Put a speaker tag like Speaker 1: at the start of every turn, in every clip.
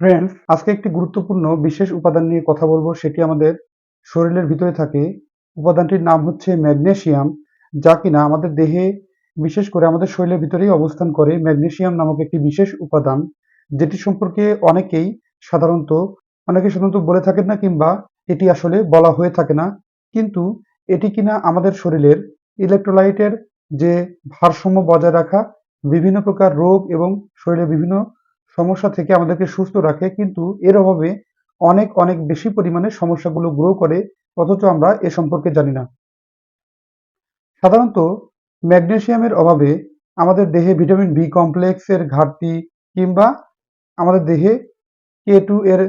Speaker 1: Friends আজকে একটি গুরুত্বপূর্ণ, বিশেষ উপাদান নিয়ে কথা বলব, সেটি আমাদের শরীরের ভিতরে থাকে। উপাদানটির নাম হচ্ছে ম্যাগনেশিয়াম যা কিনা আমাদের দেহে, বিশেষ করে আমাদের শরীরের ভিতরেই অবস্থান করে। ম্যাগনেশিয়াম নামক একটি বিশেষ উপাদান, যেটি সম্পর্কে অনেকেই সাধারণত, অনেকে সাধারণত বলে থাকেন না কিংবা এটি আসলে বলা হয়ে থাকে না। কিন্তু এটি কিনা আমাদের শরীরের ইলেকট্রোলাইটের যে ভারসাম্য বজায় রাখা, বিভিন্ন প্রকার রোগ এবং শরীরের বিভিন্ন সমস্যা থেকে আমাদেরকে সুস্থ রাখে, কিন্তু এর অভাবে অনেক অনেক বেশি পরিমাণে সমস্যাগুলো গ্রো করে, অথচ আমরা এ সম্পর্কে জানি না। সাধারণত ম্যাগনেসিয়ামের অভাবে আমাদের দেহে ভিটামিন বি কমপ্লেক্সের ঘাটতি কিংবা আমাদের দেহে কে টু এর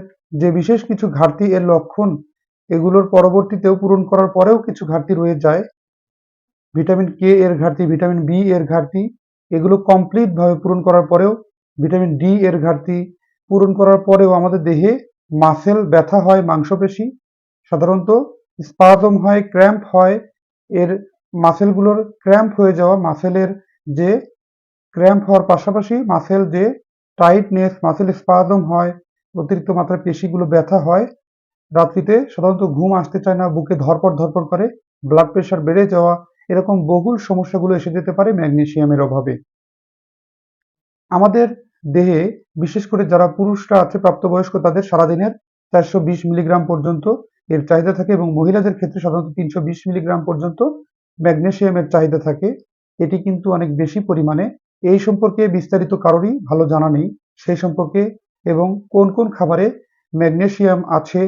Speaker 1: যে বিশেষ কিছু ঘাটতি এর লক্ষণ, এগুলোর পরবর্তীতেও পূরণ করার পরেও কিছু ঘাটতি রয়ে যায়। ভিটামিন কে এর ঘাটতি, ভিটামিন বি এর ঘাটতি, এগুলো কমপ্লিটভাবে পূরণ করার পরেও ভিটামিন ডি এর ঘাটতি পূরণ করার পরেও আমাদের দেহে মাসেল ব্যথা হয়, মাংসপেশি, সাধারণত স্পাজম হয় ক্র্যাম্প হয়, এর মাসেলগুলোর ক্র্যাম্প হয়ে যাওয়া মাসেলের যে ক্র্যাম্প হওয়ার পাশাপাশি মাসেল যে টাইটনেস মাসেল স্পাজম হয়, অতিরিক্ত মাত্রায় পেশিগুলো ব্যথা হয়, রাত্রিতে সাধারণত ঘুম আসতে চায় না, বুকে ধরপড় ধরপড় করে ব্লাড প্রেশার বেড়ে যাওয়া, এরকম বহুল সমস্যাগুলো এসে যেতে পারে ম্যাগনেশিয়ামের অভাবে। আমাদের দেহে, বিশেষ করে যারা পুরুষরা আছে, প্রাপ্তবয়স্ক, তাদের সারাদিনের চারশো বিশ মিলিগ্রাম পর্যন্ত এর চাহিদা থাকে এবং মহিলাদের ক্ষেত্রে সাধারণত তিনশো বিশ মিলিগ্রাম পর্যন্ত ম্যাগনেশিয়ামের চাহিদা থাকে। এটি কিন্তু অনেক বেশি পরিমাণে। এই সম্পর্কে বিস্তারিত কারোরই ভালো জানা নেই। সেই সম্পর্কে এবং কোন কোন খাবারে ম্যাগনেশিয়াম আছে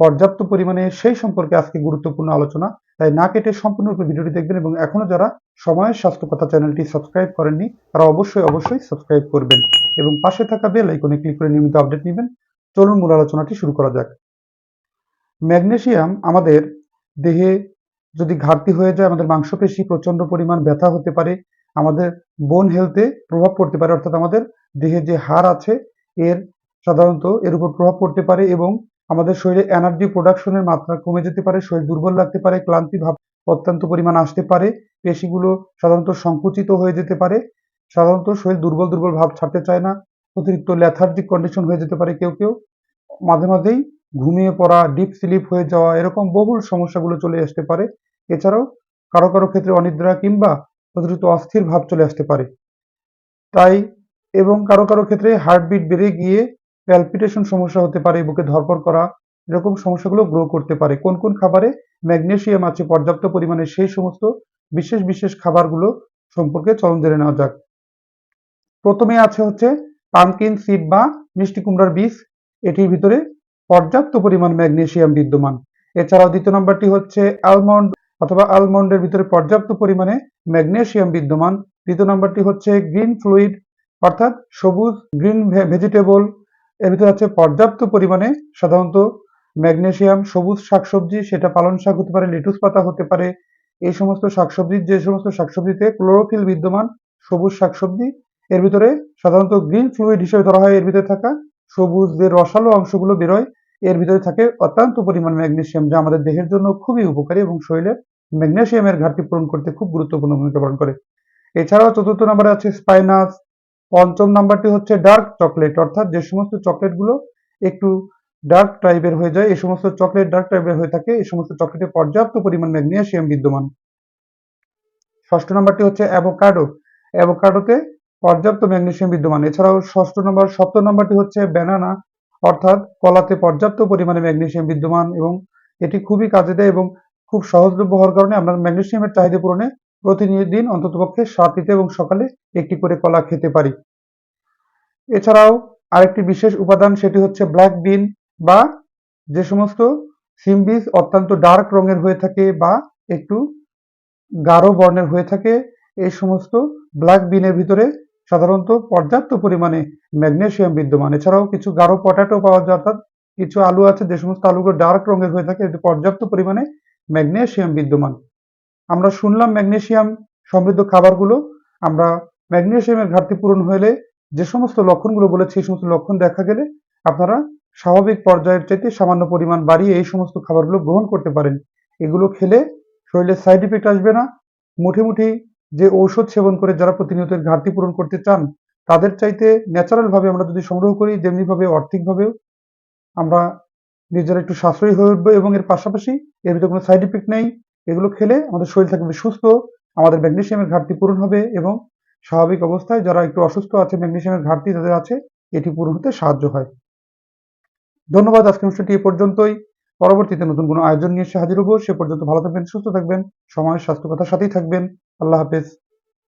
Speaker 1: পর্যাপ্ত পরিমাণে সেই সম্পর্কে আজকে গুরুত্বপূর্ণ আলোচনা। তাই না কেটে সম্পূর্ণরূপে ভিডিওটি দেখবেন এবং এখনও যারা সময়ের স্বাস্থ্য কথা চ্যানেলটি সাবস্ক্রাইব করেননি, তারা অবশ্যই অবশ্যই সাবস্ক্রাইব করবেন এবং পাশে থাকা বেল আইকনে ক্লিক করে নিয়মিত আপডেট নেবেন। চলুন মূল আলোচনাটি শুরু করা যাক। ম্যাগনেসিয়াম আমাদের দেহে যদি ঘাটতি হয়ে যায়, আমাদের মাংসপেশি প্রচণ্ড পরিমাণ ব্যথা হতে পারে, আমাদের বোন হেলথে প্রভাব পড়তে পারে, অর্থাৎ আমাদের দেহে যে হাড় আছে, এর সাধারণত এর উপর প্রভাব পড়তে পারে এবং আমাদের শরীরে এনার্জি প্রোডাকশনের মাত্রা কমে যেতে পারে, শরীর দুর্বল লাগতে পারে, ক্লান্তি ভাব অত্যন্ত পরিমাণ আসতে পারে, পেশিগুলো সাধারণত সংকুচিত হয়ে যেতে পারে, সাধারণত শরীর দুর্বল দুর্বল ভাব ছাড়তে চায় না, অতিরিক্ত ল্যাথার্জিক কন্ডিশন হয়ে যেতে পারে কেউ কেউ, মাঝে মাঝেই ঘুমিয়ে পড়া ডিপ স্লিপ হয়ে যাওয়া, এরকম বহুল সমস্যাগুলো চলে আসতে পারে, এছাড়াও কারও কারও ক্ষেত্রে অনিদ্রা কিংবা অতিরিক্ত অস্থির ভাব চলে আসতে পারে। তাই এবং কারও কারও ক্ষেত্রে হার্টবিট বেড়ে গিয়ে প্যালপিটেশন সমস্যা হতে পারে বুকে ধরপড় করা, এরকম সমস্যাগুলো গ্রো করতে পারে। কোন কোন খাবারে ম্যাগনেসিয়াম আছে, পর্যাপ্ত পরিমাণে, সেই সমস্ত বিশেষ বিশেষ খাবারগুলো সম্পর্কে চলন জেনে নেওয়া যাক। প্রথমে আছে হচ্ছে পামকিন সিড বা মিষ্টি কুমড়ার বীজ। এটির ভিতরে পর্যাপ্ত পরিমাণ ম্যাগনেশিয়াম বিদ্যমান। এছাড়াও দ্বিতীয় নম্বরটি হচ্ছে আলমন্ড অথবা আলমন্ডের ভিতরে পর্যাপ্ত পরিমাণে ম্যাগনেশিয়াম বিদ্যমান। তৃতীয় নম্বরটি হচ্ছে গ্রিন ফ্লুইড অর্থাৎ সবুজ গ্রিন ভেজিটেবল এর ভিতরে আছে পর্যাপ্ত পরিমাণে সাধারণত ম্যাগনেশিয়াম সবুজ শাকসবজি, সেটা পালন শাক হতে পারে, লেটুস পাতা হতে পারে, এই সমস্ত শাকসবজির, যে সমস্ত শাকসবজিতে ক্লোরোফিল বিদ্যমান সবুজ শাকসবজি, এর ভিতরে সাধারণত গ্রিন ফ্লুইড হিসেবে ধরা হয়, এর ভিতরে থাকা সবুজ যে রসালো অংশগুলো বেরোয়, এর ভিতরে থাকে অত্যন্ত পরিমাণ ম্যাগনেশিয়াম যা আমাদের দেহের জন্য খুবই উপকারী এবং শরীরের ম্যাগনেশিয়ামের ঘাটতি পূরণ করতে খুব গুরুত্বপূর্ণ ভূমিকা পালন করে। এছাড়াও চতুর্থ নম্বরে আছে স্পাইনাস পঞ্চম নাম্বারটি হচ্ছে ডার্ক চকলেট অর্থাৎ যে সমস্ত চকলেটগুলো একটু ডার্ক টাইপের হয়ে যায়, এই সমস্ত চকলেট ডার্ক টাইপের হয়ে থাকে, এই সমস্ত চকলেটে পর্যাপ্ত পরিমাণ ম্যাগনেসিয়াম বিদ্যমান। ষষ্ঠ নাম্বারটি হচ্ছে অ্যাভোকাডো অ্যাভোকাডোতে পর্যাপ্ত ম্যাগনেসিয়াম বিদ্যমান। এছাড়াও ষষ্ঠ নম্বর, সপ্তম নম্বরটি হচ্ছে ব্যানানা অর্থাৎ কলাতে পর্যাপ্ত পরিমাণে ম্যাগনেসিয়াম বিদ্যমান এবং এটি খুবই কাজে দেয় এবং খুব সহজলভ্য হওয়ার কারণে আমরা ম্যাগনেসিয়ামের চাহিদা পূরণে প্রতিদিন অন্ততপক্ষে সাতটিতে এবং সকালে একটি করে কলা খেতে পারি। এছাড়াও আরেকটি বিশেষ উপাদান সেটি হচ্ছে ব্ল্যাক বিন বা যে সমস্ত সিম বীজ অত্যন্ত ডার্ক রঙের হয়ে থাকে বা একটু গাঢ় বর্ণের হয়ে থাকে, এই সমস্ত ব্ল্যাক বিনের ভিতরে সাধারণত পর্যাপ্ত পরিমাণে ম্যাগনেসিয়াম বিদ্যমান। এছাড়াও কিছু গাঢ় পটাটো পাওয়া যায়, অর্থাৎ কিছু আলু আছে, যে সমস্ত আলুগুলো ডার্ক রঙের হয়ে থাকে পর্যাপ্ত পরিমাণে ম্যাগনেসিয়াম বিদ্যমান। আমরা শুনলাম ম্যাগনেশিয়াম সমৃদ্ধ খাবারগুলো। আমরা ম্যাগনেশিয়ামের ঘাটতি পূরণ হলে যে সমস্ত লক্ষণগুলো বলেছি, এই সমস্ত লক্ষণ দেখা গেলে আপনারা স্বাভাবিক পর্যায়ের চাইতে সামান্য পরিমাণ বাড়িয়ে এই সমস্ত খাবারগুলো গ্রহণ করতে পারেন। এগুলো খেলে শরীরে সাইড ইফেক্ট আসবে না। মুঠে মুঠি যে ঔষধ সেবন করে যারা প্রতিনিয়ত ঘাটতি পূরণ করতে চান, তাদের চাইতে ন্যাচারাল ভাবে আমরা যদি সংগ্রহ করি যেমনি ভাবে আর্থিকভাবেও আমরা নিজেরা একটু সাশ্রয়ী হয়ে উঠবো এবং এর পাশাপাশি এর ভিতরে কোনো সাইড ইফেক্ট নেই। এগুলো খেলে আমাদের শরীর থাকবে সুস্থ, আমাদের ম্যাগনেশিয়ামের ঘাটতি পূরণ হবে এবং স্বাভাবিক অবস্থায় যারা একটু অসুস্থ আছে, ম্যাগনেশিয়ামের ঘাটতি যাদের আছে, এটি পূরণ হতে সাহায্য হয়। ধন্যবাদ আজকে অনুষ্ঠানটি এ পর্যন্তই। পরবর্তীতে নতুন কোনো আয়োজন নিয়ে এসে হাজির হব। সে পর্যন্ত ভালো থাকবেন, সুস্থ থাকবেন সময় স্বাস্থ্য কথার সাথেই থাকবেন। আল্লাহ হাফেজ।